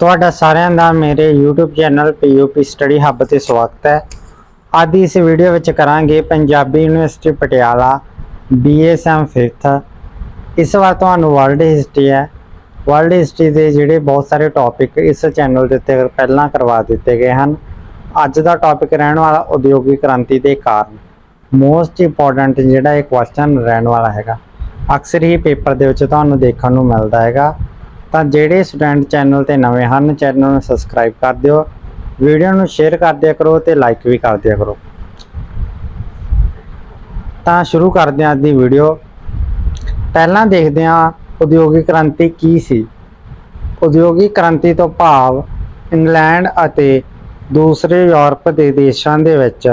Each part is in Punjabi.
ਤੁਹਾਡਾ ਸਾਰਿਆਂ ਦਾ ਮੇਰੇ YouTube channel PUP study hub ਤੇ ਸਵਾਗਤ ਹੈ। ਅੱਜ ਦੀ ਇਸ ਵੀਡੀਓ ਵਿੱਚ ਕਰਾਂਗੇ Punjabi university Patiala BSM 5th ਇਸ ਵਾਰ ਤੁਹਾਨੂੰ ਵਰਲਡ ਹਿਸਟਰੀ ਹੈ। ਵਰਲਡ ਹਿਸਟਰੀ ਦੇ ਜਿਹੜੇ ਬਹੁਤ ਸਾਰੇ ਟੌਪਿਕ ਇਸ ਚੈਨਲ ਦੇ ਉੱਤੇ ਪਹਿਲਾਂ ਕਰਵਾ ਦਿੱਤੇ ਗਏ ਹਨ। ਅੱਜ ਦਾ ਟੌਪਿਕ ਰਹਿਣ ਵਾਲਾ ਉਦਯੋਗਿਕ ਕ੍ਰਾਂਤੀ ਦੇ ਕਾਰਨ। ਮੋਸਟ ਇੰਪੋਰਟੈਂਟ ਜਿਹੜਾ ਇਹ ਕੁਐਸਚਨ ਰਹਿਣ ਵਾਲਾ ਹੈਗਾ। ਅਕਸਰ ਹੀ ਪੇਪਰ ਦੇ ਵਿੱਚ ਤੁਹਾਨੂੰ ਦੇਖਣ ਨੂੰ ਮਿਲਦਾ ਹੈਗਾ। ਤਾਂ ਜਿਹੜੇ ਸਟੂਡੈਂਟ ਚੈਨਲ ਤੇ ਨਵੇਂ ਹਨ, ਚੈਨਲ ਨੂੰ ਸਬਸਕ੍ਰਾਈਬ ਕਰ ਦਿਓ। ਵੀਡੀਓ ਨੂੰ ਸ਼ੇਅਰ ਕਰ ਦਿਆ ਕਰੋ ਤੇ ਲਾਈਕ ਵੀ ਕਰ ਦਿਆ ਕਰੋ। ਤਾਂ ਸ਼ੁਰੂ ਕਰਦੇ ਹਾਂ ਅੱਜ ਦੀ ਵੀਡੀਓ। ਪਹਿਲਾਂ ਦੇਖਦੇ ਹਾਂ ਉਦਯੋਗਿਕ ਕ੍ਰਾਂਤੀ ਕੀ ਸੀ। ਉਦਯੋਗਿਕ ਕ੍ਰਾਂਤੀ ਤੋਂ ਭਾਵ ਇੰਗਲੈਂਡ ਅਤੇ ਦੂਸਰੇ ਯੂਰਪ ਦੇ ਦੇਸ਼ਾਂ ਦੇ ਵਿੱਚ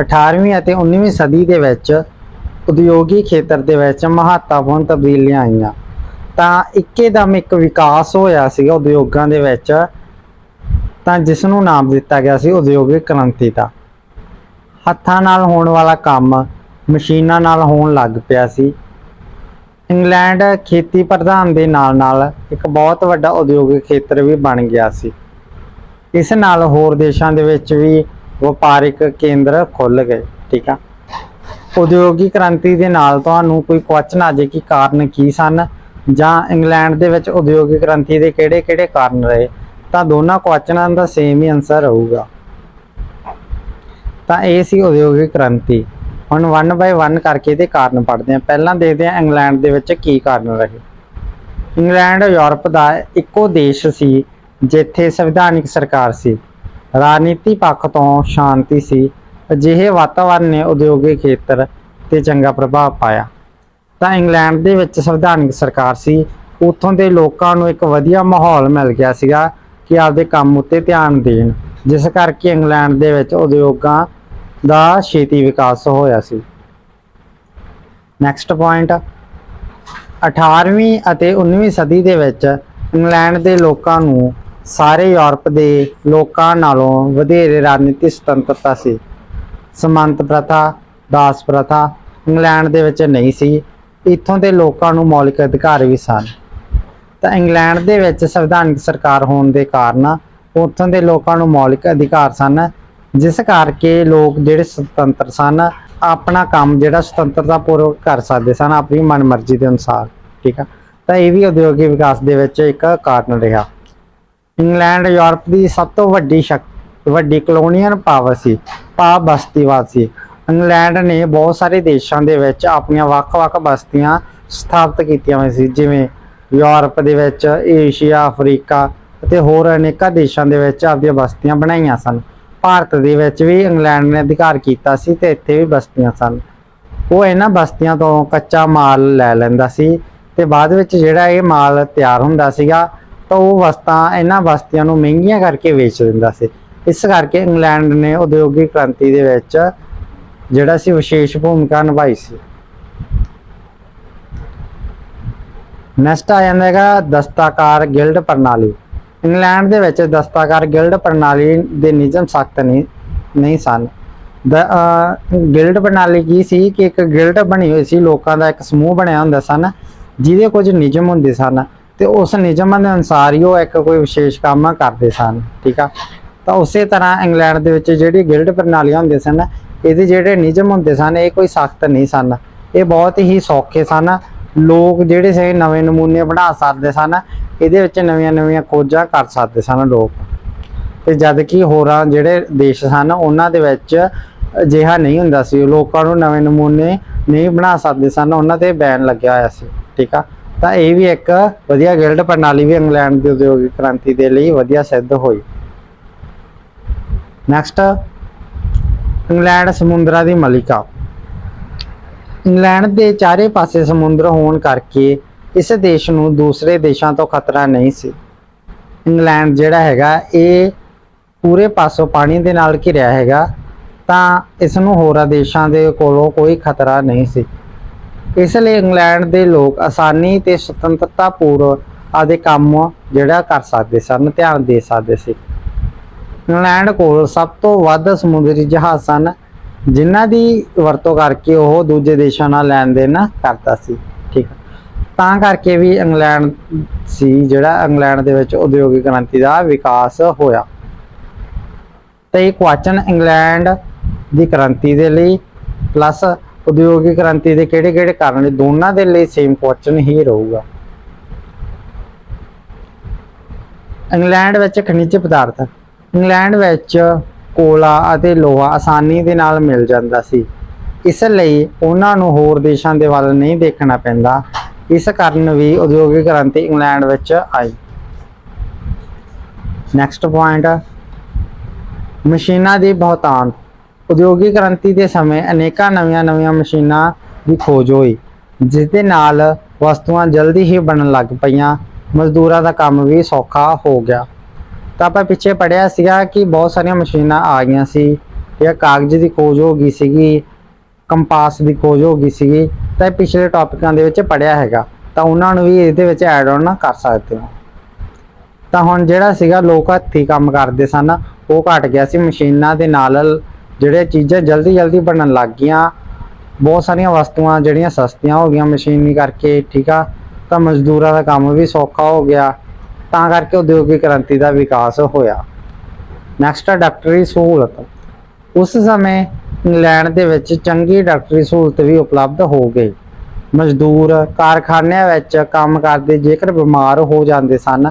18ਵੀਂ ਅਤੇ 19ਵੀਂ ਸਦੀ ਦੇ ਵਿੱਚ ਉਦਯੋਗਿਕ ਖੇਤਰ ਦੇ ਵਿੱਚ ਮਹੱਤਵਪੂਰਨ ਤਬਦੀਲੀਆਂ ਆਈਆਂ। ਤਾਂ ਇੱਕੇਦਮ ਇੱਕ ਵਿਕਾਸ ਹੋਇਆ ਸੀਗਾ ਉਦਯੋਗਾਂ ਦੇ ਵਿੱਚ। ਤਾਂ ਜਿਸ ਨੂੰ ਨਾਮ ਦਿੱਤਾ ਗਿਆ ਸੀ ਉਦਯੋਗਿਕ ਕ੍ਰਾਂਤੀ ਦਾ। ਹੱਥਾਂ ਨਾਲ ਹੋਣ ਵਾਲਾ ਕੰਮ ਮਸ਼ੀਨਾਂ ਨਾਲ ਹੋਣ ਲੱਗ ਪਿਆ ਸੀ। ਇੰਗਲੈਂਡ ਖੇਤੀ ਪ੍ਰਧਾਨ ਦੇ ਨਾਲ-ਨਾਲ ਇੱਕ ਬਹੁਤ ਵੱਡਾ ਉਦਯੋਗਿਕ ਖੇਤਰ ਵੀ ਬਣ ਗਿਆ ਸੀ। ਇਸ ਨਾਲ ਹੋਰ ਦੇਸ਼ਾਂ ਦੇ ਵਿੱਚ ਵੀ ਵਪਾਰਿਕ ਕੇਂਦਰ ਖੁੱਲ ਗਏ, ਠੀਕ ਆ। ਉਦਯੋਗਿਕ ਕ੍ਰਾਂਤੀ ਦੇ ਨਾਲ ਤੁਹਾਨੂੰ ਕੋਈ ਕੁਐਸਚਨ ਆ ਜੇ ਕਿ ਕਾਰਨ ਕੀ ਸਨ? ਜਾਂ ਇੰਗਲੈਂਡ ਦੇ ਵਿੱਚ ਉਦਯੋਗਿਕ ਕ੍ਰਾਂਤੀ ਦੇ ਕਿਹੜੇ-ਕਿਹੜੇ ਕਾਰਨ ਰਹੇ, ਤਾਂ ਦੋਨਾਂ ਕੁਐਸਚਨਾਂ ਦਾ ਸੇਮ ਹੀ ਆਨਸਰ ਰਹੂਗਾ। ਤਾਂ ਇਹ ਸੀ ਉਦਯੋਗਿਕ ਕ੍ਰਾਂਤੀ। ਹੁਣ 1 ਬਾਈ 1 ਕਰਕੇ ਇਹਦੇ ਕਾਰਨ ਪੜ੍ਹਦੇ ਹਾਂ। ਪਹਿਲਾਂ ਦੇਖਦੇ ਹਾਂ ਇੰਗਲੈਂਡ ਦੇ ਵਿੱਚ ਕੀ ਕਾਰਨ ਰਹੇ। ਇੰਗਲੈਂਡ, ਯੂਰਪ ਦਾ ਇੱਕੋ ਦੇਸ਼ ਸੀ, ਜਿੱਥੇ ਸੰਵਿਧਾਨਿਕ ਸਰਕਾਰ ਸੀ। ਰਾਜਨੀਤੀ ਪੱਖ ਤੋਂ ਸ਼ਾਂਤੀ ਸੀ। ਅਜਿਹੇ ਵਾਤਾਵਰਣ ਨੇ ਉਦਯੋਗਿਕ ਖੇਤਰ ਤੇ ਚੰਗਾ ਪ੍ਰਭਾਵ ਪਾਇਆ। ਤਾਂ ਇੰਗਲੈਂਡ ਦੇ ਵਿੱਚ ਸੰਵਿਧਾਨਿਕ ਸਰਕਾਰ ਸੀ। ਉੱਥੋਂ ਦੇ ਲੋਕਾਂ ਨੂੰ ਇੱਕ ਵਧੀਆ ਮਾਹੌਲ ਮਿਲ ਗਿਆ ਸੀਗਾ ਕਿ ਆਪਦੇ ਕੰਮ ਉੱਤੇ ਧਿਆਨ ਦੇਣ, ਜਿਸ ਕਰਕੇ ਇੰਗਲੈਂਡ ਦੇ ਵਿੱਚ ਉਦਯੋਗਾਂ ਦਾ ਛੇਤੀ ਵਿਕਾਸ ਹੋਇਆ ਸੀ। ਨੈਕਸਟ ਪੁਆਇੰਟ 18ਵੀਂ ਅਤੇ 19ਵੀਂ ਸਦੀ ਦੇ ਵਿੱਚ ਇੰਗਲੈਂਡ ਦੇ ਲੋਕਾਂ ਨੂੰ ਸਾਰੇ ਯੂਰਪ ਦੇ ਲੋਕਾਂ ਨਾਲੋਂ ਵਧੇਰੇ ਰਾਜਨੀਤਿਕ ਸੁਤੰਤਰਤਾ ਸੀ। ਸਮਾਨਤ ਪ੍ਰਥਾ, ਦਾਸ ਪ੍ਰਥਾ ਇੰਗਲੈਂਡ ਦੇ ਵਿੱਚ ਨਹੀਂ ਸੀ। ਇੱਥੋਂ ਦੇ ਲੋਕਾਂ ਨੂੰ ਮੌਲਿਕ ਅਧਿਕਾਰ ਵੀ ਸਨ। ਤਾਂ ਇੰਗਲੈਂਡ ਦੇ ਵਿੱਚ ਸੰਵਿਧਾਨਕ ਸਰਕਾਰ ਹੋਣ ਦੇ ਕਾਰਨ ਉੱਥੋਂ ਦੇ ਲੋਕਾਂ ਨੂੰ ਮੌਲਿਕ ਅਧਿਕਾਰ ਸਨ, ਜਿਸ ਕਰਕੇ ਲੋਕ ਜਿਹੜੇ ਸੁਤੰਤਰ ਸਨ, ਆਪਣਾ ਕੰਮ ਜਿਹੜਾ ਸੁਤੰਤਰਤਾ ਪੂਰਵਕ ਕਰ ਸਕਦੇ ਸਨ, ਆਪਣੀ ਮਨਮਰਜ਼ੀ ਦੇ ਅਨੁਸਾਰ, ਠੀਕ ਆ? ਤਾਂ ਇਹ ਵੀ ਉਦਯੋਗਿਕ ਵਿਕਾਸ ਦੇ ਵਿੱਚ ਇੱਕ ਕਾਰਨ ਰਿਹਾ। ਇੰਗਲੈਂਡ ਯੂਰਪ ਦੀ ਸਭ ਤੋਂ ਵੱਡੀ ਸ਼ਕਤੀ ਵੱਡੀ ਕਲੋਨੀਅਲ ਪਾਵਰ ਸੀ ਭਾਵ ਬਸਤੀਵਾਦ ਸੀ। ਇੰਗਲੈਂਡ ਨੇ ਬਹੁਤ ਸਾਰੇ ਦੇਸ਼ਾਂ ਦੇ ਵਿੱਚ ਆਪਣੀਆਂ ਵੱਖ-ਵੱਖ ਬਸਤੀਆਂ ਸਥਾਪਿਤ ਕੀਤੀਆਂ ਹੋਈਆਂ ਸੀ, ਜਿਵੇਂ ਯੂਰਪ ਦੇ ਵਿੱਚ, ਏਸ਼ੀਆ, ਅਫਰੀਕਾ ਅਤੇ ਹੋਰ ਅਨੇਕਾਂ ਦੇਸ਼ਾਂ ਦੇ ਵਿੱਚ ਆਪਣੀਆਂ ਬਸਤੀਆਂ ਬਣਾਈਆਂ ਸਨ। ਭਾਰਤ ਦੇ ਵਿੱਚ ਵੀ ਇੰਗਲੈਂਡ ਨੇ ਅਧਿਕਾਰ ਕੀਤਾ ਸੀ ਤੇ ਇੱਥੇ ਵੀ ਬਸਤੀਆਂ ਸਨ। ਉਹ ਇਹਨਾਂ ਬਸਤੀਆਂ ਤੋਂ ਕੱਚਾ ਮਾਲ ਲੈ ਲੈਂਦਾ ਸੀ ਤੇ ਬਾਅਦ ਵਿੱਚ ਜਿਹੜਾ ਇਹ ਮਾਲ ਤਿਆਰ ਹੁੰਦਾ ਸੀਗਾ, ਤਾਂ ਉਹ ਵਸਤਾਂ ਇਹਨਾਂ ਬਸਤੀਆਂ ਨੂੰ ਮਹਿੰਗੀਆਂ ਕਰਕੇ ਵੇਚ ਦਿੰਦਾ ਸੀ। ਇਸ ਕਰਕੇ ਇੰਗਲੈਂਡ ਨੇ ਉਦਯੋਗਿਕ ਕ੍ਰਾਂਤੀ ਦੇ ਵਿੱਚ ਜਿਹੜਾ ਸੀ ਵਿਸ਼ੇਸ਼ ਭੂਮਿਕਾ ਨਿਭਾਈ ਸੀ। ਨੈਕਸਟ ਆ ਜਾਂਦਾ ਹੈਗਾ ਦਸਤਾਕਾਰ ਗਿਲਡ ਪ੍ਰਣਾਲੀ। ਇੰਗਲੈਂਡ ਦੇ ਵਿੱਚ ਦਸਤਾਕਾਰ ਗਿਲਡ ਪ੍ਰਣਾਲੀ ਦੇ ਨਿਯਮ ਸਖਤ ਨਹੀਂ ਨਹੀਂ ਸਨ। ਗਿਲਡ ਪ੍ਰਣਾਲੀ ਕੀ ਸੀ ਕਿ ਇੱਕ ਗਿਲਡ ਬਣੀ ਹੋਈ ਸੀ, ਲੋਕਾਂ ਦਾ ਇੱਕ ਸਮੂਹ ਬਣਿਆ ਹੁੰਦਾ ਸਨ, ਜਿਹਦੇ ਕੁਝ ਨਿਯਮ ਹੁੰਦੇ ਸਨ ਤੇ ਉਸ ਨਿਯਮਾਂ ਦੇ ਅਨੁਸਾਰ ਹੀ ਉਹ ਇੱਕ ਕੋਈ ਵਿਸ਼ੇਸ਼ ਕੰਮ ਕਰਦੇ ਸਨ, ਠੀਕ ਆ? ਤਾਂ ਉਸੇ ਤਰ੍ਹਾਂ ਇੰਗਲੈਂਡ ਦੇ ਵਿੱਚ ਜਿਹੜੀ ਗਿਲਡ ਪ੍ਰਣਾਲੀਆਂ ਹੁੰਦੀਆਂ ਸਨ ਇਹਦੇ ਜਿਹੜੇ ਨਿਯਮ ਹੁੰਦੇ ਸਨ, ਇਹ ਕੋਈ ਸਖਤ ਨਹੀਂ ਸਨ। ਇਹ ਬਹੁਤ ਹੀ ਸੌਖੇ ਸਨ। ਲੋਕ ਜਿਹੜੇ ਸੀ, ਨਵੇਂ ਨਮੂਨੇ ਬਣਾ ਸਕਦੇ ਸਨ। ਇਹਦੇ ਵਿੱਚ ਨਵੀਆਂ ਨਵੀਆਂ ਖੋਜਾਂ ਕਰ ਸਕਦੇ ਸਨ ਲੋਕ। ਤੇ ਜਦ ਕਿ ਹੋਰਾਂ ਜਿਹੜੇ ਦੇਸ਼ ਸਨ, ਉਹਨਾਂ ਦੇ ਵਿੱਚ ਅਜਿਹਾ ਨਹੀਂ ਹੁੰਦਾ ਸੀ। ਲੋਕਾਂ ਨੂੰ ਨਵੇਂ ਨਮੂਨੇ ਨਹੀਂ ਬਣਾ ਸਕਦੇ ਸਨ। ਉਹਨਾਂ ਤੇ ਬੈਨ ਲੱਗਿਆ ਹੋਇਆ ਸੀ। ਠੀਕ ਆ? ਤਾਂ ਇਹ ਵੀ ਇੱਕ ਵਧੀਆ ਗਿਲਡ ਪ੍ਰਣਾਲੀ ਵੀ ਇੰਗਲੈਂਡ ਦੀ ਉਦਯੋਗਿਕ ਕ੍ਰਾਂਤੀ ਦੇ ਲਈ ਵਧੀਆ ਸਿੱਧ ਹੋਈ। ਨੈਕਸਟ ਇੰਗਲੈਂਡ ਸਮੁੰਦਰਾਂ ਦੀ ਮਲਿਕਾ। ਇੰਗਲੈਂਡ ਦੇ ਚਾਰੇ ਪਾਸੇ ਸਮੁੰਦਰ ਹੋਣ ਕਰਕੇ ਇਸ ਦੇਸ਼ ਨੂੰ ਦੂਸਰੇ ਦੇਸ਼ਾਂ ਤੋਂ ਖਤਰਾ ਨਹੀਂ ਸੀ। ਇੰਗਲੈਂਡ ਜਿਹੜਾ ਹੈਗਾ, ਇਹ ਪੂਰੇ ਪਾਸੋਂ ਪਾਣੀ ਦੇ ਨਾਲ ਘਿਰਿਆ ਹੈਗਾ, ਤਾਂ ਇਸ ਨੂੰ ਹੋਰਾਂ ਦੇਸ਼ਾਂ ਦੇ ਕੋਲੋਂ ਕੋਈ ਖਤਰਾ ਨਹੀਂ ਸੀ। ਇਸ ਲਈ ਇੰਗਲੈਂਡ ਦੇ ਲੋਕ ਆਸਾਨੀ ਤੇ ਸੁਤੰਤਰਤਾ ਪੂਰਵ ਆਦੇ ਕੰਮ ਜਿਹੜਾ ਕਰ ਸਕਦੇ ਸਨ, ਧਿਆਨ ਦੇ ਸਕਦੇ ਸੀ। ਇੰਗਲੈਂਡ ਕੋਲ ਸਭ ਤੋਂ ਵੱਧ ਸਮੁੰਦਰੀ ਜਹਾਜ਼ ਸਨ, ਜਿਨ੍ਹਾਂ ਦੀ ਵਰਤੋਂ ਕਰਕੇ ਉਹ ਦੂਜੇ ਦੇਸ਼ਾਂ ਨਾਲ ਲੈਣ ਦੇਣ ਕਰਦਾ ਸੀ, ਠੀਕ ਤਾਂ ਕਰਕੇ ਵੀ ਇੰਗਲੈਂਡ ਸੀ ਜਿਹੜਾ ਇੰਗਲੈਂਡ ਦੇ ਵਿੱਚ ਉਦਯੋਗਿਕ ਕ੍ਰਾਂਤੀ ਦਾ ਵਿਕਾਸ ਹੋਇਆ। ਤੇ ਇਹ ਕੁਐਸਚਨ ਇੰਗਲੈਂਡ ਦੀ ਕ੍ਰਾਂਤੀ ਦੇ ਲਈ ਪਲੱਸ ਉਦਯੋਗਿਕ ਕ੍ਰਾਂਤੀ ਦੇ ਕਿਹੜੇ ਕਿਹੜੇ ਕਾਰਨ ਨੇ, ਦੋਨਾਂ ਦੇ ਲਈ ਸੇਮ ਕੁਐਸਚਨ ਹੀ ਰਹੂਗਾ। ਇੰਗਲੈਂਡ ਵਿੱਚ ਖਣਿਜ ਪਦਾਰਥ ਇੰਗਲੈਂਡ ਵਿੱਚ ਕੋਲਾ ਅਤੇ ਲੋਹਾ ਆਸਾਨੀ ਦੇ ਨਾਲ ਮਿਲ ਜਾਂਦਾ ਸੀ। ਇਸ ਲਈ ਉਹਨਾਂ ਨੂੰ ਹੋਰ ਦੇਸ਼ਾਂ ਦੇ ਵੱਲ ਨਹੀਂ ਦੇਖਣਾ ਪੈਂਦਾ। ਇਸ ਕਾਰਨ ਵੀ ਉਦਯੋਗਿਕ ਕ੍ਰਾਂਤੀ ਇੰਗਲੈਂਡ ਵਿੱਚ ਆਈ। ਨੈਕਸਟ ਪੁਆਇੰਟ ਮਸ਼ੀਨਾਂ ਦੀ ਬਹੁਤਾਤ। ਉਦਯੋਗਿਕ ਕ੍ਰਾਂਤੀ ਦੇ ਸਮੇਂ ਅਨੇਕਾਂ ਨਵੀਆਂ-ਨਵੀਆਂ ਮਸ਼ੀਨਾਂ ਦੀ ਖੋਜ ਹੋਈ ਜਿਸ ਦੇ ਨਾਲ ਵਸਤੂਆਂ ਜਲਦੀ ਹੀ ਬਣਨ ਲੱਗ ਪਈਆਂ। ਮਜ਼ਦੂਰਾਂ ਦਾ ਕੰਮ ਵੀ ਸੌਖਾ ਹੋ ਗਿਆ। ਤਾਂ ਆਪਾਂ ਪਿੱਛੇ ਪੜਿਆ ਸੀਗਾ ਕਿ ਬਹੁਤ ਸਾਰੀਆਂ ਮਸ਼ੀਨਾਂ ਆ ਗਈਆਂ ਸੀ। ਜਾਂ ਕਾਗਜ਼ ਦੀ ਖੋਜ ਹੋ ਗਈ ਸੀਗੀ, ਕੰਪਾਸ ਦੀ ਖੋਜ ਹੋ ਗਈ ਸੀਗੀ, ਤਾਂ ਇਹ ਪਿਛਲੇ ਟੌਪਿਕਾਂ ਦੇ ਵਿੱਚ ਪੜਿਆ ਹੈਗਾ। ਤਾਂ ਉਹਨਾਂ ਨੂੰ ਵੀ ਇਹਦੇ ਵਿੱਚ ਐਡ ਆਨ ਕਰ ਸਕਦੇ ਹੋ। ਤਾਂ ਹੁਣ ਜਿਹੜਾ ਸੀਗਾ, ਲੋਕ ਹੱਥੀਂ ਕੰਮ ਕਰਦੇ ਸਨ, ਉਹ ਘਟ ਗਿਆ ਸੀ। ਮਸ਼ੀਨਾਂ ਦੇ ਨਾਲ ਜਿਹੜੇ ਚੀਜ਼ਾਂ ਜਲਦੀ ਜਲਦੀ ਬਣਨ ਲੱਗ ਗਈਆਂ। ਬਹੁਤ ਸਾਰੀਆਂ ਵਸਤੂਆਂ ਜਿਹੜੀਆਂ ਸਸਤੀਆਂ ਹੋ ਗਈਆਂ ਮਸ਼ੀਨੀ ਕਰਕੇ, ਠੀਕ ਆ? ਤਾਂ ਮਜ਼ਦੂਰਾਂ ਦਾ ਕੰਮ ਵੀ ਸੌਖਾ ਹੋ ਗਿਆ। ਤਾਂ ਕਰਕੇ ਉਦਯੋਗਿਕ ਕ੍ਰਾਂਤੀ ਦਾ ਵਿਕਾਸ ਹੋਇਆ। ਨੈਕਸਟ ਆ ਡਾਕਟਰੀ ਸਹੂਲਤ। ਉਸ ਸਮੇਂ ਇੰਗਲੈਂਡ ਦੇ ਵਿੱਚ ਚੰਗੀ ਡਾਕਟਰੀ ਸਹੂਲਤ ਵੀ ਉਪਲਬਧ ਹੋ ਗਈ। ਮਜ਼ਦੂਰ ਕਾਰਖਾਨਿਆਂ ਵਿੱਚ ਕੰਮ ਕਰਦੇ ਜੇਕਰ ਬਿਮਾਰ ਹੋ ਜਾਂਦੇ ਸਨ,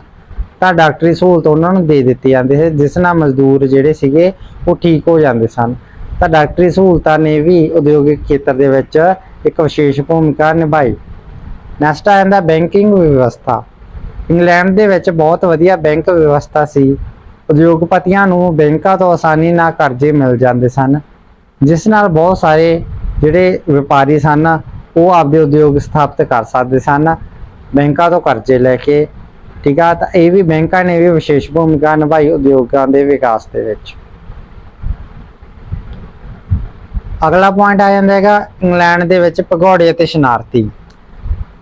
ਤਾਂ ਡਾਕਟਰੀ ਸਹੂਲਤ ਉਹਨਾਂ ਨੂੰ ਦੇ ਦਿੱਤੀ ਜਾਂਦੀ ਸੀ, ਜਿਸ ਨਾਲ ਮਜ਼ਦੂਰ ਜਿਹੜੇ ਸੀਗੇ ਉਹ ਠੀਕ ਹੋ ਜਾਂਦੇ ਸਨ। ਤਾਂ ਡਾਕਟਰੀ ਸਹੂਲਤਾਂ ਨੇ ਵੀ ਉਦਯੋਗਿਕ ਖੇਤਰ ਦੇ ਵਿੱਚ ਇੱਕ ਵਿਸ਼ੇਸ਼ ਭੂਮਿਕਾ ਨਿਭਾਈ। ਨੈਕਸਟ ਆ ਜਾਂਦਾ ਬੈਂਕਿੰਗ ਵਿਵਸਥਾ। ਇੰਗਲੈਂਡ ਦੇ ਵਿੱਚ ਬਹੁਤ ਵਧੀਆ ਬੈਂਕ ਵਿਵਸਥਾ ਸੀ। ਉਦਯੋਗਪਤੀਆਂ ਨੂੰ ਬੈਂਕਾਂ ਤੋਂ ਆਸਾਨੀ ਨਾਲ ਕਰਜ਼ੇ ਮਿਲ ਜਾਂਦੇ ਸਨ, ਜਿਸ ਨਾਲ ਬਹੁਤ ਸਾਰੇ ਜਿਹੜੇ ਵਪਾਰੀ ਸਨ, ਉਹ ਆਪਦੇ ਉਦਯੋਗ ਸਥਾਪਿਤ ਕਰ ਸਕਦੇ ਸਨ, ਬੈਂਕਾਂ ਤੋਂ ਕਰਜ਼ੇ ਲੈ ਕੇ। ਠੀਕ ਆ, ਤਾਂ ਇਹ ਵੀ ਬੈਂਕਾਂ ਨੇ ਵੀ ਵਿਸ਼ੇਸ਼ ਭੂਮਿਕਾ ਨਿਭਾਈ ਉਦਯੋਗਾਂ ਦੇ ਵਿਕਾਸ ਦੇ ਵਿੱਚ। ਅਗਲਾ ਪੁਆਇੰਟ ਆ ਜਾਂਦਾ ਹੈਗਾ, ਇੰਗਲੈਂਡ ਦੇ ਵਿੱਚ ਭਗੌੜੇ ਅਤੇ ਸ਼ਨਾਰਤੀ।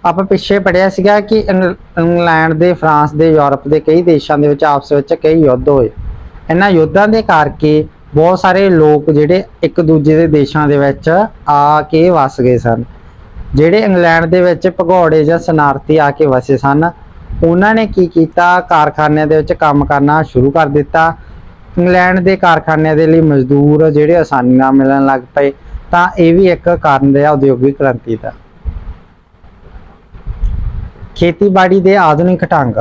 ਆਪਾਂ ਪਿੱਛੇ ਪੜਿਆ ਸੀਗਾ ਕਿ ਇੰਗ- ਇੰਗਲੈਂਡ ਦੇ, ਫਰਾਂਸ ਦੇ, ਯੂਰਪ ਦੇ ਕਈ ਦੇਸ਼ਾਂ ਦੇ ਵਿੱਚ ਆਪਸ ਵਿੱਚ ਕਈ ਯੁੱਧ ਹੋਏ। ਇਹਨਾਂ ਯੁੱਧਾਂ ਦੇ ਕਰਕੇ ਬਹੁਤ ਸਾਰੇ ਲੋਕ ਜਿਹੜੇ ਇੱਕ ਦੂਜੇ ਦੇ ਦੇਸ਼ਾਂ ਦੇ ਵਿੱਚ ਆ ਕੇ ਵਸ ਗਏ ਸਨ। ਜਿਹੜੇ ਇੰਗਲੈਂਡ ਦੇ ਵਿੱਚ ਭਗੌੜੇ ਜਾਂ ਸ਼ਨਾਰਤੀ ਆ ਕੇ ਵਸੇ ਸਨ, ਉਹਨਾਂ ਨੇ ਕੀ ਕੀਤਾ? ਕਾਰਖਾਨਿਆਂ ਦੇ ਵਿੱਚ ਕੰਮ ਕਰਨਾ ਸ਼ੁਰੂ ਕਰ ਦਿੱਤਾ। ਇੰਗਲੈਂਡ ਦੇ ਕਾਰਖਾਨਿਆਂ ਦੇ ਲਈ ਮਜ਼ਦੂਰ ਜਿਹੜੇ ਆਸਾਨੀ ਨਾਲ ਮਿਲਣ ਲੱਗ ਪਏ, ਤਾਂ ਇਹ ਵੀ ਇੱਕ ਕਾਰਨ ਰਿਹਾ ਉਦਯੋਗਿਕ ਕ੍ਰਾਂਤੀ ਦਾ। ਖੇਤੀਬਾੜੀ ਦੇ ਆਧੁਨਿਕ ਢੰਗ।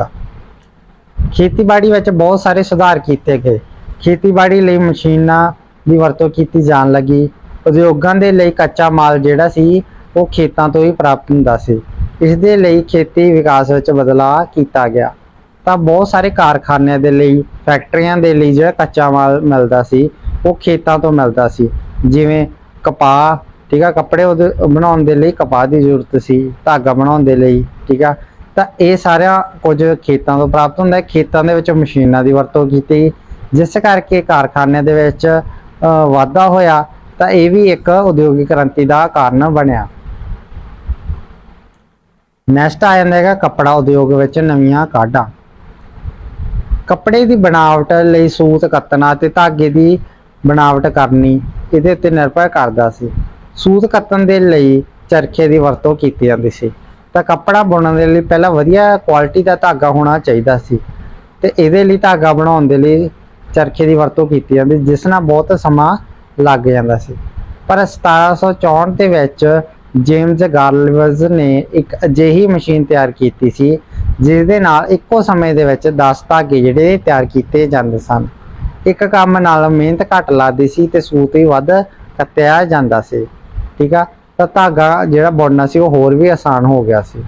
ਖੇਤੀਬਾੜੀ ਵਿੱਚ ਬਹੁਤ ਸਾਰੇ ਸੁਧਾਰ ਕੀਤੇ ਗਏ। ਖੇਤੀਬਾੜੀ ਲਈ ਮਸ਼ੀਨਾਂ ਦੀ ਵਰਤੋਂ ਕੀਤੀ ਜਾਣ ਲੱਗੀ। ਉਦਯੋਗਾਂ ਦੇ ਲਈ ਕੱਚਾ ਮਾਲ ਜਿਹੜਾ ਸੀ, ਉਹ ਖੇਤਾਂ ਤੋਂ ਹੀ ਪ੍ਰਾਪਤ ਹੁੰਦਾ ਸੀ। ਇਸ ਦੇ ਲਈ ਖੇਤੀ ਵਿਕਾਸ ਵਿੱਚ ਬਦਲਾਅ ਕੀਤਾ ਗਿਆ। ਤਾਂ ਬਹੁਤ ਸਾਰੇ ਕਾਰਖਾਨਿਆਂ ਦੇ ਲਈ, ਫੈਕਟਰੀਆਂ ਦੇ ਲਈ ਜਿਹੜਾ ਕੱਚਾ ਮਾਲ ਮਿਲਦਾ ਸੀ, ਉਹ ਖੇਤਾਂ ਤੋਂ ਮਿਲਦਾ ਸੀ। ਜਿਵੇਂ ਕਪਾਹ, ਠੀਕ ਆ, ਕੱਪੜੇ ਉਹਦੇ ਬਣਾਉਣ ਦੇ ਲਈ ਕਪਾਹ ਦੀ ਜ਼ਰੂਰਤ ਸੀ, ਧਾਗਾ ਬਣਾਉਣ ਦੇ ਲਈ, ਠੀਕ ਆ। ਤਾਂ ਇਹ ਸਾਰਾ ਕੁਝ ਖੇਤਾਂ ਤੋਂ ਪ੍ਰਾਪਤ ਹੁੰਦਾ ਹੈ। ਖੇਤਾਂ ਦੇ ਵਿੱਚ ਮਸ਼ੀਨਾਂ ਦੀ ਵਰਤੋਂ ਕੀਤੀ। ਜਿਸ ਕਰਕੇ ਕਾਰਖਾਨਿਆਂ ਦੇ ਵਿੱਚ ਵਾਧਾ ਹੋਇਆ, ਤਾਂ ਇਹ ਵੀ ਇੱਕ ਉਦਯੋਗਿਕ ਕ੍ਰਾਂਤੀ ਦਾ ਕਾਰਨ ਬਣਿਆ। ਨੈਕਸਟ ਆ ਜਾਂਦਾ ਹੈਗਾ ਕੱਪੜਾ ਉਦਯੋਗ ਵਿੱਚ ਨਵੀਆਂ ਕਾਢਾਂ। ਕੱਪੜੇ ਦੀ ਬਣਾਵਟ ਲਈ ਸੂਤ ਕੱਤਣਾ ਤੇ ਧਾਗੇ ਦੀ ਬਣਾਵਟ ਕਰਨੀ, ਇਹਦੇ ਉੱਤੇ ਨਿਰਭਰ ਕਰਦਾ ਸੀ। ਸੂਤ ਕੱਤਣ ਦੇ ਲਈ ਚਰਖੇ ਦੀ ਵਰਤੋਂ ਕੀਤੀ ਜਾਂਦੀ ਸੀ। ਤਾਂ ਕੱਪੜਾ ਬੁਣਨ ਦੇ ਲਈ ਪਹਿਲਾਂ ਵਧੀਆ ਕੁਆਲਿਟੀ ਦਾ ਧਾਗਾ ਹੋਣਾ ਚਾਹੀਦਾ ਸੀ। ਤੇ ਇਹਦੇ ਲਈ ਧਾਗਾ ਬਣਾਉਣ ਦੇ ਲਈ ਚਰਖੇ ਦੀ ਵਰਤੋਂ ਕੀਤੀ ਜਾਂਦੀ, ਜਿਸ ਨਾਲ ਬਹੁਤ ਸਮਾਂ ਲੱਗ ਜਾਂਦਾ ਸੀ। ਪਰ 1764 ਦੇ ਵਿੱਚ ਜੇਮਸ ਗਾਰਲਵਜ਼ ਨੇ ਇੱਕ ਅਜਿਹੀ ਮਸ਼ੀਨ ਤਿਆਰ ਕੀਤੀ ਸੀ ਜਿਸ ਦੇ ਨਾਲ ਇੱਕੋ ਸਮੇਂ ਦੇ ਵਿੱਚ 10 ਧਾਗੇ ਜਿਹੜੇ ਤਿਆਰ ਕੀਤੇ ਜਾਂਦੇ ਸਨ। ਇੱਕ ਕੰਮ ਨਾਲ ਮਿਹਨਤ ਘੱਟ ਲੱਗਦੀ ਸੀ ਤੇ ਸੂਤ ਵੀ ਵੱਧ ਕੱਤਿਆ ਜਾਂਦਾ ਸੀ। ਠੀਕ ਆ? ਤਾਂ ਧਾਗਾ ਜਿਹੜਾ ਬੁਣਨਾ ਸੀ, ਉਹ ਹੋਰ ਵੀ ਆਸਾਨ ਹੋ ਗਿਆ ਸੀ।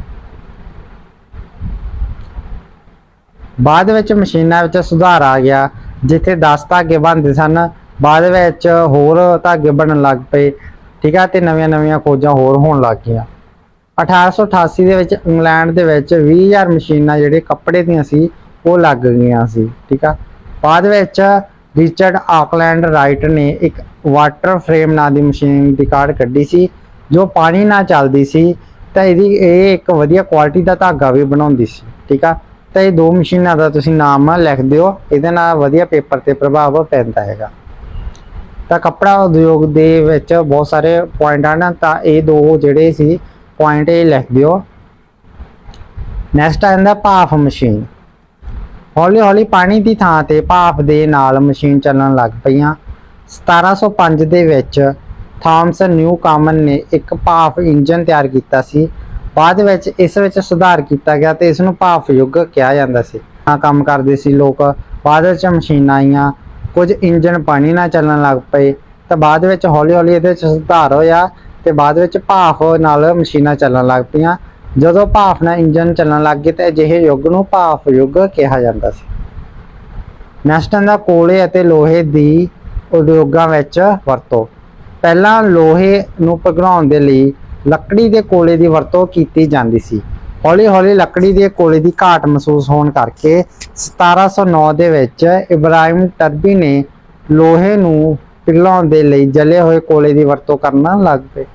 ਬਾਅਦ ਵਿੱਚ ਮਸ਼ੀਨਾਂ ਵਿੱਚ ਸੁਧਾਰ ਆ ਗਿਆ, ਜਿੱਥੇ 10 ਧਾਗੇ ਬਣਦੇ ਸਨ। ਬਾਅਦ ਵਿੱਚ ਹੋਰ ਧਾਗੇ ਬਣਨ ਲੱਗ ਪਏ, ਠੀਕ ਆ, ਤੇ ਨਵੀਆਂ ਨਵੀਆਂ ਖੋਜਾਂ ਹੋਰ ਹੋਣ ਲੱਗ ਗਈਆਂ। 1888 ਦੇ ਵਿੱਚ ਇੰਗਲੈਂਡ ਦੇ ਵਿੱਚ 20000 ਮਸ਼ੀਨਾਂ ਜਿਹੜੇ ਕੱਪੜੇ ਦੀਆਂ ਸੀ, ਉਹ ਲੱਗ ਗਈਆਂ ਸੀ, ਠੀਕ ਆ। ਬਾਅਦ ਵਿੱਚ ਰਿਚਰਡ ਆਕਲੈਂਡ ਰਾਈਟ ਨੇ ਇੱਕ ਵਾਟਰ ਫਰੇਮ ਨਾਂ ਦੀ ਮਸ਼ੀਨ ਦੀ ਕਾਢ ਕੱਢੀ ਸੀ। ਜੋ ਪਾਣੀ ਨਾਲ ਚੱਲਦੀ ਸੀ, ਤਾਂ ਇਹਦੀ ਇਹ ਇੱਕ ਵਧੀਆ ਕੁਆਲਿਟੀ ਦਾ ਧਾਗਾ ਵੀ ਬਣਾਉਂਦੀ ਸੀ, ਠੀਕ ਆ? ਤਾਂ ਇਹ ਦੋ ਮਸ਼ੀਨਾਂ ਦਾ ਤੁਸੀਂ ਨਾਮ ਲਿਖ ਦਿਓ, ਇਹਦੇ ਨਾਲ ਵਧੀਆ ਪੇਪਰ ਤੇ ਪ੍ਰਭਾਵ ਪੈਂਦਾ ਹੈਗਾ। ਤਾਂ ਕੱਪੜਾ ਉਦਯੋਗ ਦੇ ਵਿੱਚ ਬਹੁਤ ਸਾਰੇ ਪੁਆਇੰਟ ਹਨ, ਤਾਂ ਇਹ ਦੋ ਜਿਹੜੇ ਸੀ ਪੁਆਇੰਟ ਇਹ ਲਿਖ ਦਿਓ। ਨੈਕਸਟ ਆ ਜਾਂਦਾ ਭਾਫ ਮਸ਼ੀਨ। ਹੌਲੀ ਹੌਲੀ ਪਾਣੀ ਦੀ ਥਾਂ ਤੇ ਭਾਫ ਦੇ ਨਾਲ ਮਸ਼ੀਨ ਚੱਲਣ ਲੱਗ ਪਈਆਂ। 1705 ਦੇ ਵਿੱਚ ਥਾਮਸਨ ਨਿਊ ਕਾਮਨ ਨੇ ਇੱਕ ਭਾਫ ਇੰਜਨ ਤਿਆਰ ਕੀਤਾ ਸੀ। ਬਾਅਦ ਵਿੱਚ ਇਸ ਵਿੱਚ ਸੁਧਾਰ ਕੀਤਾ ਗਿਆ ਤੇ ਇਸ ਨੂੰ ਭਾਫ ਯੁੱਗ ਕਿਹਾ ਜਾਂਦਾ ਸੀ। ਆ ਕੰਮ ਕਰਦੇ ਸੀ ਲੋਕ। ਬਾਅਦ ਵਿੱਚ ਮਸ਼ੀਨਾਂ ਆਈਆਂ। ਕੁਝ ਇੰਜਨ ਪਾਣੀ ਨਾਲ ਚੱਲਣ ਲੱਗ ਪਏ। ਤਾਂ ਬਾਅਦ ਵਿੱਚ ਹੌਲੀ ਹੌਲੀ ਇਹਦੇ ਵਿੱਚ ਸੁਧਾਰ ਹੋਇਆ ਤੇ ਬਾਅਦ ਵਿੱਚ ਭਾਫ ਨਾਲ ਮਸ਼ੀਨਾਂ ਚੱਲਣ ਲੱਗ ਪਈਆਂ। ਜਦੋਂ ਭਾਫ ਨਾਲ ਇੰਜਨ ਚੱਲਣ ਲੱਗ ਗਏ ਤੇ ਅਜਿਹੇ ਯੁੱਗ ਨੂੰ ਭਾਫ ਯੁੱਗ ਕਿਹਾ ਜਾਂਦਾ ਸੀ। ਨੈਕਸਟ ਦਾ ਕੋਲੇ ਅਤੇ ਲੋਹੇ ਦੀ ਉਦਯੋਗਾਂ ਵਿੱਚ ਵਰਤੋਂ। ਪਹਿਲਾਂ ਲੋਹੇ ਨੂੰ ਪਿਘਲਾਉਣ ਦੇ ਲਈ ਲੱਕੜੀ ਦੇ ਕੋਲੇ ਦੀ ਵਰਤੋਂ ਕੀਤੀ ਜਾਂਦੀ ਸੀ। ਹੌਲੀ ਹੌਲੀ ਲੱਕੜੀ ਦੇ ਕੋਲੇ ਦੀ ਘਾਟ ਮਹਿਸੂਸ ਹੋਣ ਕਰਕੇ 1709 ਦੇ ਵਿੱਚ ਇਬਰਾਹਿਮ ਟਰਬੀ ਨੇ ਲੋਹੇ ਨੂੰ ਪਿਘਲਾਉਣ ਦੇ ਲਈ ਜਲੇ ਹੋਏ ਕੋਲੇ ਦੀ ਵਰਤੋਂ ਕਰਨਾ ਲੱਗ ਪਏ।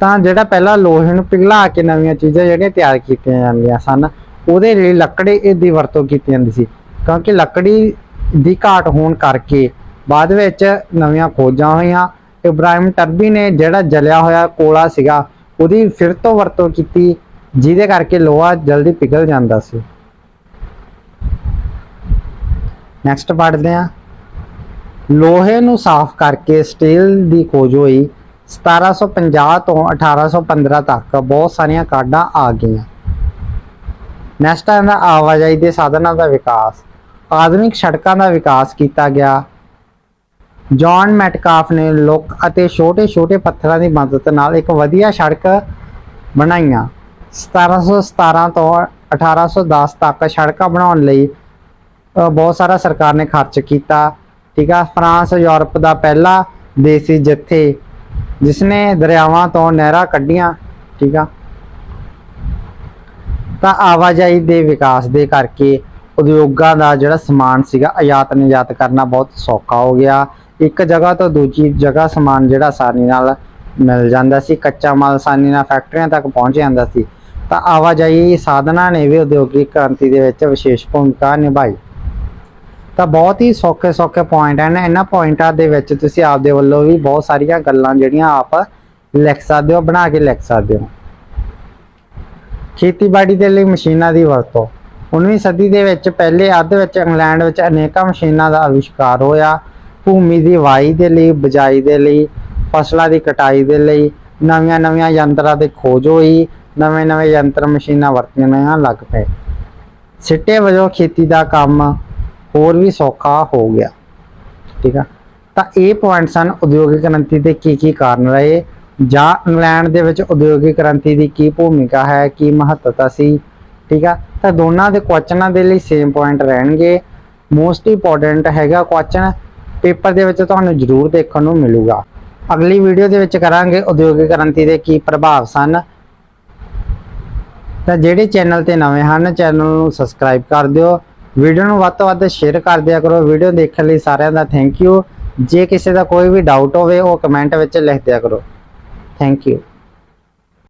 ਤਾਂ ਜਿਹੜਾ ਪਹਿਲਾਂ ਲੋਹੇ ਨੂੰ ਪਿਘਲਾ ਕੇ ਨਵੀਆਂ ਚੀਜ਼ਾਂ ਜਿਹੜੀਆਂ ਤਿਆਰ ਕੀਤੀਆਂ ਜਾਂਦੀਆਂ ਸਨ, ਉਹਦੇ ਲਈ ਲੱਕੜੀ ਦੀ ਵਰਤੋਂ ਕੀਤੀ ਜਾਂਦੀ ਸੀ। ਕਿਉਂਕਿ ਲੱਕੜੀ ਦੀ ਘਾਟ ਹੋਣ ਕਰਕੇ ਬਾਅਦ ਵਿੱਚ ਨਵੀਆਂ ਖੋਜਾਂ ਹੋਈਆਂ ਇਬਰਾਹਿਮ ਟਰਬੀ ਨੇ ਜਿਹੜਾ ਜਲਿਆ ਹੋਇਆ ਕੋਲਾ ਸੀਗਾ, ਉਹਦੀ ਫਿਰ ਤੋਂ ਵਰਤੋਂ ਕੀਤੀ, ਜਿਹਦੇ ਕਰਕੇ ਲੋਹਾ ਜਲਦੀ ਪਿਘਲ ਜਾਂਦਾ ਸੀ। ਨੈਕਸਟ ਪੜ੍ਹਦੇ ਹਾਂ। ਲੋਹੇ ਨੂੰ ਸਾਫ਼ ਕਰਕੇ ਸਟੀਲ ਦੀ ਖੋਜ ਹੋਈ। 1750 ਤੋਂ 1815 ਤੱਕ ਬਹੁਤ ਸਾਰੀਆਂ ਕਾਢਾਂ ਆ ਗਈਆਂ। ਨੈਕਸਟ ਆਉਂਦਾ ਆਵਾਜਾਈ ਦੇ ਸਾਧਨਾਂ ਦਾ ਵਿਕਾਸ। ਆਧੁਨਿਕ ਸੜਕਾਂ ਦਾ ਵਿਕਾਸ ਕੀਤਾ ਗਿਆ। ਜੌਨ ਮੈਟਕਾਫ ਨੇ ਲੁੱਕ ਅਤੇ ਛੋਟੇ-ਛੋਟੇ ਪੱਥਰਾਂ ਦੀ ਮਦਦ ਨਾਲ ਇੱਕ ਵਧੀਆ ਸੜਕ ਬਣਾਈਆਂ। 1717 ਤੋਂ 1810 ਤੱਕ ਸੜਕਾਂ ਬਣਾਉਣ ਲਈ ਬਹੁਤ ਸਾਰਾ ਸਰਕਾਰ ਨੇ ਖਰਚ ਕੀਤਾ। ਠੀਕ ਆ? ਫਰਾਂਸ, ਯੂਰਪ ਦਾ ਪਹਿਲਾ ਦੇਸ਼ ਸੀ ਜਿੱਥੇ ਜਿਸਨੇ ਦਰਿਆਵਾਂ ਤੋਂ ਨਹਿਰਾਂ ਕੱਢੀਆਂ। ਠੀਕ ਆ? ਤਾਂ ਆਵਾਜਾਈ ਦੇ ਵਿਕਾਸ ਦੇ ਕਰਕੇ ਉਦਯੋਗਾਂ ਦਾ ਜਿਹੜਾ ਸਮਾਨ ਸੀਗਾ ਆਯਾਤ ਨਿਰਯਾਤ ਕਰਨਾ ਬਹੁਤ ਸੌਖਾ ਹੋ ਗਿਆ। ਇੱਕ ਜਗ੍ਹਾ ਤੋਂ ਦੂਜੀ ਜਗ੍ਹਾ ਸਮਾਨ ਜਿਹੜਾ ਆਸਾਨੀ ਨਾਲ ਮਿਲ ਜਾਂਦਾ ਸੀ, ਕੱਚਾ ਮਾਲ ਆਸਾਨੀ ਨਾਲ ਫੈਕਟਰੀਆਂ ਤੱਕ ਪਹੁੰਚ ਜਾਂਦਾ ਸੀ। ਤਾਂ ਆਵਾਜਾਈ ਸਾਧਨਾਂ ਨੇ ਵੀ ਉਦਯੋਗਿਕ ਕ੍ਰਾਂਤੀ ਦੇ ਵਿੱਚ ਵਿਸ਼ੇਸ਼ ਭੂਮਿਕਾ ਨਿਭਾਈ। ਤਾਂ ਬਹੁਤ ਹੀ ਸੌਖੇ ਸੌਖੇ ਪੁਆਇੰਟ ਹਨ। ਇਹਨਾਂ ਪੁਆਇੰਟਾਂ ਦੇ ਵਿੱਚ ਤੁਸੀਂ ਆਪਦੇ ਵੱਲੋਂ ਵੀ ਬਹੁਤ ਸਾਰੀਆਂ ਗੱਲਾਂ ਜਿਹੜੀਆਂ ਆਪ ਲਿਖ ਸਕਦੇ ਹੋ, ਬਣਾ ਕੇ ਲਿਖ ਸਕਦੇ ਹੋ। ਖੇਤੀਬਾੜੀ ਦੇ ਲਈ ਮਸ਼ੀਨਾਂ ਦੀ ਵਰਤੋਂ। 19ਵੀਂ ਸਦੀ ਦੇ ਵਿੱਚ ਪਹਿਲੇ ਅੱਧ ਵਿੱਚ ਇੰਗਲੈਂਡ ਵਿੱਚ ਅਨੇਕਾਂ ਮਸ਼ੀਨਾਂ ਦਾ ਅਵਿਸ਼ਕਾਰ ਹੋਇਆ। ਭੂਮੀ ਦੀ ਵਾਈ ਦੇ ਲਈ, ਬਜਾਈ ਦੇ ਲਈ, ਫਸਲਾਂ ਦੀ ਕਟਾਈ ਦੇ ਲਈ, ਨਵੀਆਂ-ਨਵੀਆਂ ਯੰਤਰਾਂ ਦੀ ਖੋਜ ਹੋਈ, ਨਵੇਂ-ਨਵੇਂ ਯੰਤਰ ਮਸ਼ੀਨਾਂ ਵਰਤੀਆਂ ਲੱਗ ਪਏ। ਸਿੱਟੇ ਵਜੋਂ ਖੇਤੀ ਦਾ ਕੰਮ ਹੋਰ ਵੀ ਸੌਖਾ ਹੋ ਗਿਆ। ਠੀਕ ਆ? ਤਾਂ ਇਹ ਪੁਆਇੰਟ ਸਨ ਉਦਯੋਗਿਕ ਕ੍ਰਾਂਤੀ ਦੇ ਕੀ ਕੀ ਕਾਰਨ ਰਹੇ, ਜਾਂ ਇੰਗਲੈਂਡ ਦੇ ਵਿੱਚ ਉਦਯੋਗਿਕ ਕ੍ਰਾਂਤੀ ਦੀ ਕੀ ਭੂਮਿਕਾ ਹੈ, ਕੀ ਮਹੱਤਤਾ ਸੀ? ਠੀਕ ਆ? ਤਾਂ ਦੋਨਾਂ ਦੇ ਕੁਐਸਚਨਾਂ ਦੇ ਲਈ ਸੇਮ ਪੁਆਇੰਟ ਰਹਿਣਗੇ। ਮੋਸਟ ਇੰਪੋਰਟੈਂਟ ਹੈਗਾ ਕੁਐਸਚਨ ਪੇਪਰ ਦੇ ਵਿੱਚ ਤੁਹਾਨੂੰ ਜ਼ਰੂਰ ਦੇਖਣ ਨੂੰ ਮਿਲੂਗਾ। ਅਗਲੀ ਵੀਡੀਓ ਦੇ ਵਿੱਚ ਕਰਾਂਗੇ ਉਦਯੋਗਿਕ ਕ੍ਰਾਂਤੀ ਦੇ ਕੀ ਪ੍ਰਭਾਵ ਸਨ। ਤਾਂ ਜਿਹੜੇ ਚੈਨਲ ਤੇ ਨਵੇਂ ਹਨ, ਚੈਨਲ ਨੂੰ ਸਬਸਕ੍ਰਾਈਬ ਕਰ ਦਿਓ। ਵੀਡੀਓ ਨੂੰ ਵੱਧ ਤੋਂ ਵੱਧ ਸ਼ੇਅਰ ਕਰ ਦਿਆ ਕਰੋ। ਵੀਡੀਓ ਦੇਖਣ ਲਈ ਸਾਰਿਆਂ ਦਾ ਥੈਂਕ ਯੂ ਜੇ ਕਿਸੇ ਦਾ ਕੋਈ ਵੀ ਡਾਊਟ ਹੋਵੇ, ਉਹ ਕਮੈਂਟ ਵਿੱਚ ਲਿਖ ਦਿਆ ਕਰੋ। Thank you